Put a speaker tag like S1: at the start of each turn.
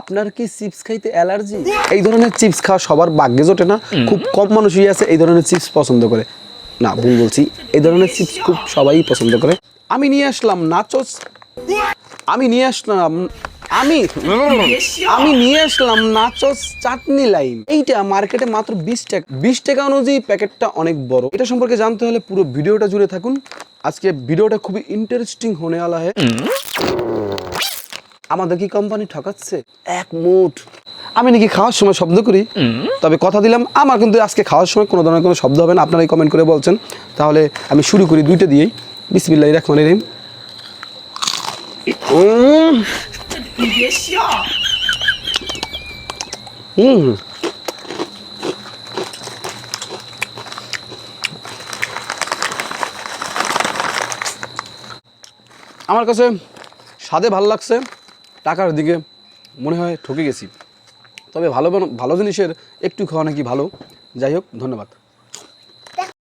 S1: আপনার কি চিপস খাইতে অ্যালার্জি? এই ধরনের চিপস খাওয়া সবার ভাগ্যে জোটে না। খুব কম মানুষই আছে এই ধরনের চিপস পছন্দ করে। না ভুল বলছি। এই ধরনের চিপস খুব সবাই পছন্দ করে। আমি নিয়ে আসলাম নাচোস। আমি নিয়ে আসলাম আমি আমি নিয়ে আসলাম নাচোস চাটনি লাইম। এইটা মার্কেটে মাত্র বিশ টাকা। বিশ টাকা অনুযায়ী প্যাকেটটা অনেক বড়। এটা সম্পর্কে জানতে হলে পুরো ভিডিওটা জুড়ে থাকুন। আজকে ভিডিওটা খুবই ইন্টারেস্টিং হনে আলা হয় আমাদের কি কোম্পানি ঠকাচ্ছে? এক মুঠ। আমি নাকি খাওয়ার সময় শব্দ করি। তবে কথা দিলাম আমার কিন্তু আজকে খাওয়ার সময় কোনো ধরনের কোনো শব্দ হবে না। আপনারাই কমেন্ট করে বলছেন। তাহলে আমি শুরু করি দুইটা দিয়েই। বিসমিল্লাহ রহমান রহিম। আমার কাছে স্বাদে ভালো লাগছে। টাকার দিকে মনে হয় ঠকে গেছি। তবে ভালো ভালো জিনিসের একটু খাওয়া নাকি ভালো। যাই হোক, ধন্যবাদ।